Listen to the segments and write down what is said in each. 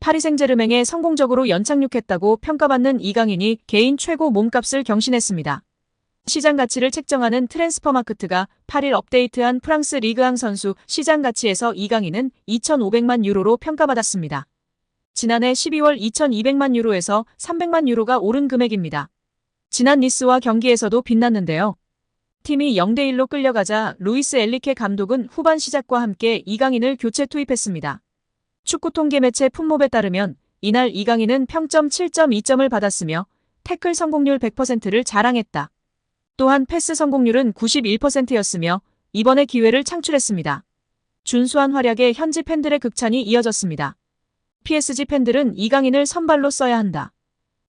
파리 생제르맹에 성공적으로 연착륙했다고 평가받는 이강인이 개인 최고 몸값을 경신했습니다. 시장 가치를 책정하는 트랜스퍼마크트가 8일 업데이트한 프랑스 리그앙 선수 시장 가치에서 이강인은 2,500만 유로로 평가받았습니다. 지난해 12월 2,200만 유로에서 300만 유로가 오른 금액입니다. 지난 니스와 경기에서도 빛났는데요. 팀이 0대1로 끌려가자 루이스 엘리케 감독은 후반 시작과 함께 이강인을 교체 투입했습니다. 축구 통계 매체 품목에 따르면 이날 이강인은 평점 7.2점을 받았으며 태클 성공률 100%를 자랑했다. 또한 패스 성공률은 91%였으며 이번에 기회를 창출했습니다. 준수한 활약에 현지 팬들의 극찬이 이어졌습니다. PSG 팬들은 이강인을 선발로 써야 한다.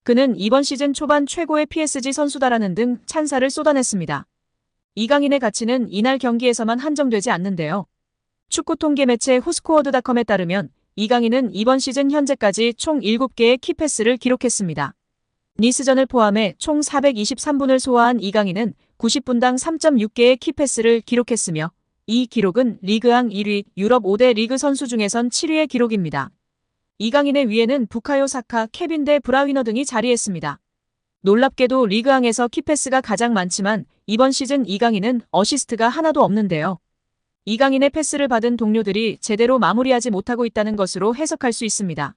그는 이번 시즌 초반 최고의 PSG 선수다라는 등 찬사를 쏟아냈습니다. 이강인의 가치는 이날 경기에서만 한정되지 않는데요. 축구 통계 매체 후스코어드닷컴에 따르면 이강인은 이번 시즌 현재까지 총 7개의 키패스를 기록했습니다. 니스전을 포함해 총 423분을 소화한 이강인은 90분당 3.6개의 키패스를 기록했으며 이 기록은 리그앙 1위, 유럽 5대 리그 선수 중에선 7위의 기록입니다. 이강인의 위에는 부카요 사카, 케빈 데 브라위너 등이 자리했습니다. 놀랍게도 리그앙에서 키패스가 가장 많지만 이번 시즌 이강인은 어시스트가 하나도 없는데요. 이강인의 패스를 받은 동료들이 제대로 마무리하지 못하고 있다는 것으로 해석할 수 있습니다.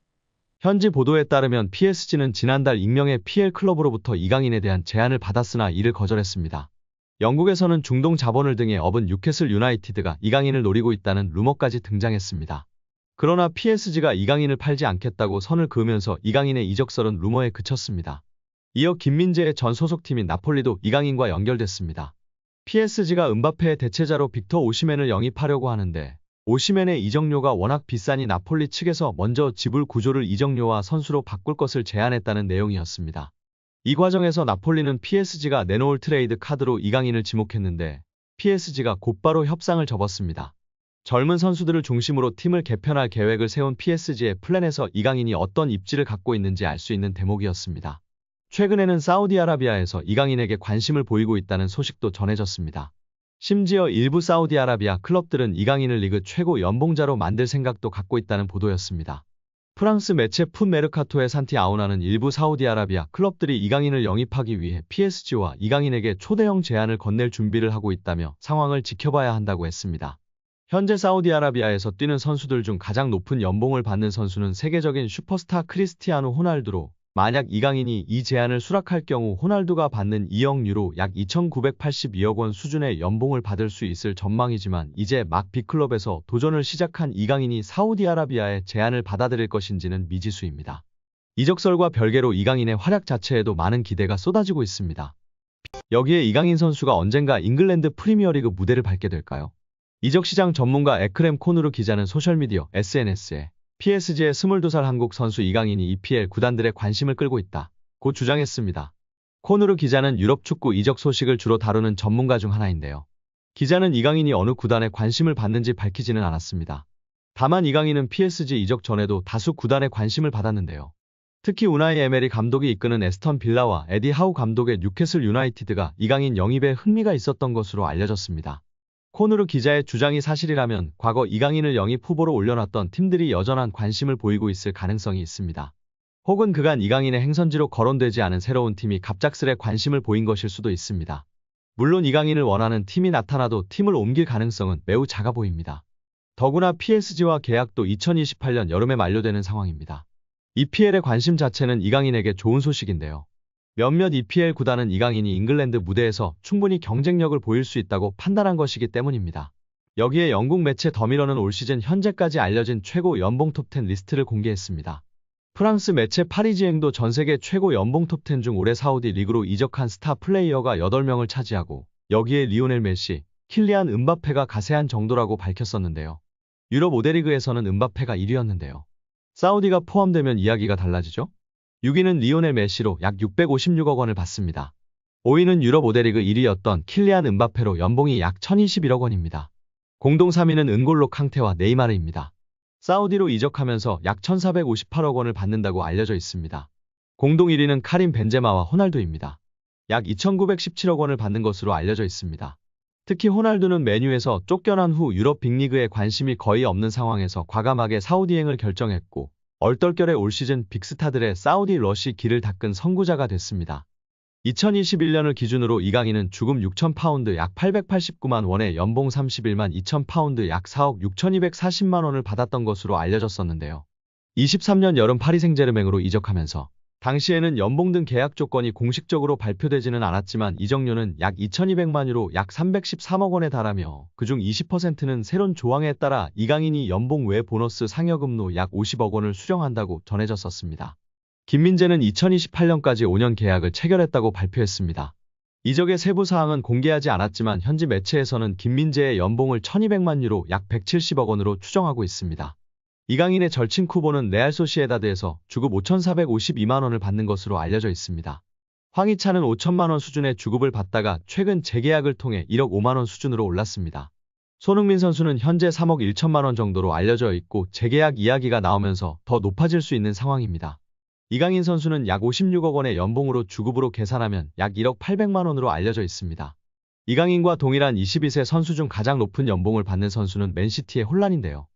현지 보도에 따르면 PSG는 지난달 익명의 PL 클럽으로부터 이강인에 대한 제안을 받았으나 이를 거절했습니다. 영국에서는 중동 자본을 등에 업은 뉴캐슬 유나이티드가 이강인을 노리고 있다는 루머까지 등장했습니다. 그러나 PSG가 이강인을 팔지 않겠다고 선을 그으면서 이강인의 이적설은 루머에 그쳤습니다. 이어 김민재의 전 소속팀인 나폴리도 이강인과 연결됐습니다. PSG가 은바페의 대체자로 빅터 오시멘을 영입하려고 하는데 오시멘의 이적료가 워낙 비싸니 나폴리 측에서 먼저 지불 구조를 이적료와 선수로 바꿀 것을 제안했다는 내용이었습니다. 이 과정에서 나폴리는 PSG가 내놓을 트레이드 카드로 이강인을 지목했는데 PSG가 곧바로 협상을 접었습니다. 젊은 선수들을 중심으로 팀을 개편할 계획을 세운 PSG의 플랜에서 이강인이 어떤 입지를 갖고 있는지 알 수 있는 대목이었습니다. 최근에는 사우디아라비아에서 이강인에게 관심을 보이고 있다는 소식도 전해졌습니다. 심지어 일부 사우디아라비아 클럽들은 이강인을 리그 최고 연봉자로 만들 생각도 갖고 있다는 보도였습니다. 프랑스 매체 풋 메르카토의 산티 아우나는 일부 사우디아라비아 클럽들이 이강인을 영입하기 위해 PSG와 이강인에게 초대형 제안을 건넬 준비를 하고 있다며 상황을 지켜봐야 한다고 했습니다. 현재 사우디아라비아에서 뛰는 선수들 중 가장 높은 연봉을 받는 선수는 세계적인 슈퍼스타 크리스티아노 호날두로 만약 이강인이 이 제안을 수락할 경우 호날두가 받는 2억 유로 약 2,982억 원 수준의 연봉을 받을 수 있을 전망이지만 이제 막 B클럽에서 도전을 시작한 이강인이 사우디아라비아의 제안을 받아들일 것인지는 미지수입니다. 이적설과 별개로 이강인의 활약 자체에도 많은 기대가 쏟아지고 있습니다. 여기에 이강인 선수가 언젠가 잉글랜드 프리미어리그 무대를 밟게 될까요? 이적시장 전문가 에크렘 코누르 기자는 소셜미디어 SNS에 PSG의 22살 한국 선수 이강인이 EPL 구단들의 관심을 끌고 있다. 고 주장했습니다. 코누르 기자는 유럽 축구 이적 소식을 주로 다루는 전문가 중 하나인데요. 기자는 이강인이 어느 구단에 관심을 받는지 밝히지는 않았습니다. 다만 이강인은 PSG 이적 전에도 다수 구단에 관심을 받았는데요. 특히 우나이 에메리 감독이 이끄는 에스턴 빌라와 에디 하우 감독의 뉴캐슬 유나이티드가 이강인 영입에 흥미가 있었던 것으로 알려졌습니다. 코누르 기자의 주장이 사실이라면 과거 이강인을 영입 후보로 올려놨던 팀들이 여전한 관심을 보이고 있을 가능성이 있습니다. 혹은 그간 이강인의 행선지로 거론되지 않은 새로운 팀이 갑작스레 관심을 보인 것일 수도 있습니다. 물론 이강인을 원하는 팀이 나타나도 팀을 옮길 가능성은 매우 작아 보입니다. 더구나 PSG와 계약도 2028년 여름에 만료되는 상황입니다. EPL의 관심 자체는 이강인에게 좋은 소식인데요. 몇몇 EPL 구단은 이강인이 잉글랜드 무대에서 충분히 경쟁력을 보일 수 있다고 판단한 것이기 때문입니다. 여기에 영국 매체 더미러는 올 시즌 현재까지 알려진 최고 연봉 톱10 리스트를 공개했습니다. 프랑스 매체 파리지앵도 전 세계 최고 연봉 톱10 중 올해 사우디 리그로 이적한 스타 플레이어가 8명을 차지하고 여기에 리오넬 메시, 킬리안 은바페가 가세한 정도라고 밝혔었는데요. 유럽 5대 리그에서는 은바페가 1위였는데요. 사우디가 포함되면 이야기가 달라지죠? 6위는 리오넬 메시로 약 656억 원을 받습니다. 5위는 유럽 5대 리그 1위였던 킬리안 은바페로 연봉이 약 1021억 원입니다. 공동 3위는 은골로 캉테와 네이마르입니다. 사우디로 이적하면서 약 1458억 원을 받는다고 알려져 있습니다. 공동 1위는 카림 벤제마와 호날두입니다. 약 2917억 원을 받는 것으로 알려져 있습니다. 특히 호날두는 메뉴에서 쫓겨난 후 유럽 빅리그에 관심이 거의 없는 상황에서 과감하게 사우디행을 결정했고 얼떨결에 올 시즌 빅스타들의 사우디 러시 길을 닦은 선구자가 됐습니다. 2021년을 기준으로 이강인은 죽음 6,000파운드 약 889만 원에 연봉 31만 2,000파운드 약 4억 6,240만 원을 받았던 것으로 알려졌었는데요. 23년 여름 파리 생제르맹으로 이적하면서 당시에는 연봉 등 계약 조건이 공식적으로 발표되지는 않았지만 이적료는 약 2,200만 유로 약 313억 원에 달하며 그중 20%는 새로운 조항에 따라 이강인이 연봉 외 보너스 상여금로 약 50억 원을 수령한다고 전해졌었습니다. 김민재는 2028년까지 5년 계약을 체결했다고 발표했습니다. 이적의 세부 사항은 공개하지 않았지만 현지 매체에서는 김민재의 연봉을 1200만 유로 약 170억 원으로 추정하고 있습니다. 이강인의 절친 쿠보는 레알 소시에다드에서 주급 5,452만 원을 받는 것으로 알려져 있습니다. 황희찬은 5천만 원 수준의 주급을 받다가 최근 재계약을 통해 1억 5만 원 수준으로 올랐습니다. 손흥민 선수는 현재 3억 1천만 원 정도로 알려져 있고 재계약 이야기가 나오면서 더 높아질 수 있는 상황입니다. 이강인 선수는 약 56억 원의 연봉으로 주급으로 계산하면 약 1억 800만 원으로 알려져 있습니다. 이강인과 동일한 22세 선수 중 가장 높은 연봉을 받는 선수는 맨시티의 혼란인데요.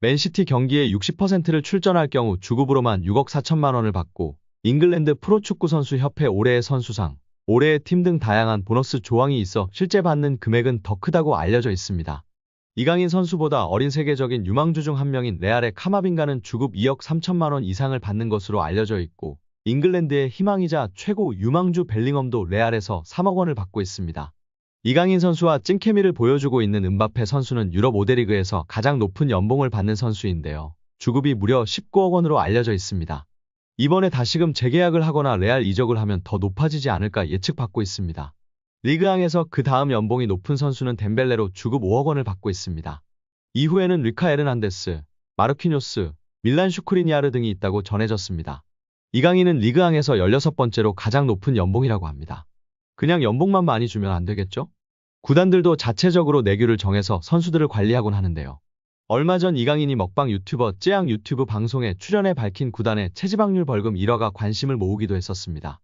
맨시티 경기에 60%를 출전할 경우 주급으로만 6억 4천만 원을 받고 잉글랜드 프로축구 선수 협회 올해의 선수상, 올해의 팀 등 다양한 보너스 조항이 있어 실제 받는 금액은 더 크다고 알려져 있습니다. 이강인 선수보다 어린 세계적인 유망주 중 한 명인 레알의 카마빈가는 주급 2억 3천만 원 이상을 받는 것으로 알려져 있고 잉글랜드의 희망이자 최고 유망주 벨링엄도 레알에서 3억 원을 받고 있습니다. 이강인 선수와 찐 케미를 보여주고 있는 은바페 선수는 유럽 5대 리그에서 가장 높은 연봉을 받는 선수인데요. 주급이 무려 19억 원으로 알려져 있습니다. 이번에 다시금 재계약을 하거나 레알 이적을 하면 더 높아지지 않을까 예측받고 있습니다. 리그앙에서 그 다음 연봉이 높은 선수는 덴벨레로 주급 5억 원을 받고 있습니다. 이후에는 리카 에르난데스, 마르키뇨스, 밀란 슈크리니아르 등이 있다고 전해졌습니다. 이강인은 리그앙에서 16번째로 가장 높은 연봉이라고 합니다. 그냥 연봉만 많이 주면 안 되겠죠? 구단들도 자체적으로 내규를 정해서 선수들을 관리하곤 하는데요. 얼마 전 이강인이 먹방 유튜버 쯔양 유튜브 방송에 출연해 밝힌 구단의 체지방률 벌금 1화가 관심을 모으기도 했었습니다.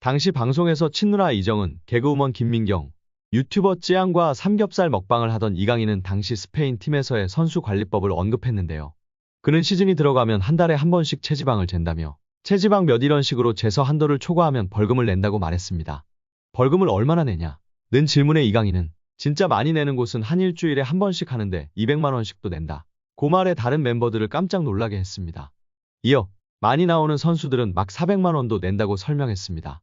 당시 방송에서 친누나 이정은, 개그우먼 김민경, 유튜버 쯔양과 삼겹살 먹방을 하던 이강인은 당시 스페인 팀에서의 선수 관리법을 언급했는데요. 그는 시즌이 들어가면 한 달에 한 번씩 체지방을 잰다며 체지방 몇 이런 식으로 재서 한도를 초과하면 벌금을 낸다고 말했습니다. 벌금을 얼마나 내냐? 는 질문에 이강인은 진짜 많이 내는 곳은 한 일주일에 한 번씩 하는데 200만 원씩도 낸다. 그 말에 다른 멤버들을 깜짝 놀라게 했습니다. 이어 많이 나오는 선수들은 막 400만 원도 낸다고 설명했습니다.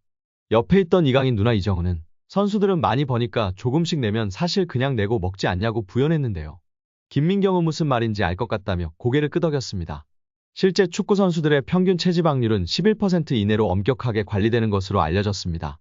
옆에 있던 이강인 누나 이정은은 선수들은 많이 버니까 조금씩 내면 사실 그냥 내고 먹지 않냐고 부연했는데요. 김민경은 무슨 말인지 알 것 같다며 고개를 끄덕였습니다. 실제 축구 선수들의 평균 체지방률은 11% 이내로 엄격하게 관리되는 것으로 알려졌습니다.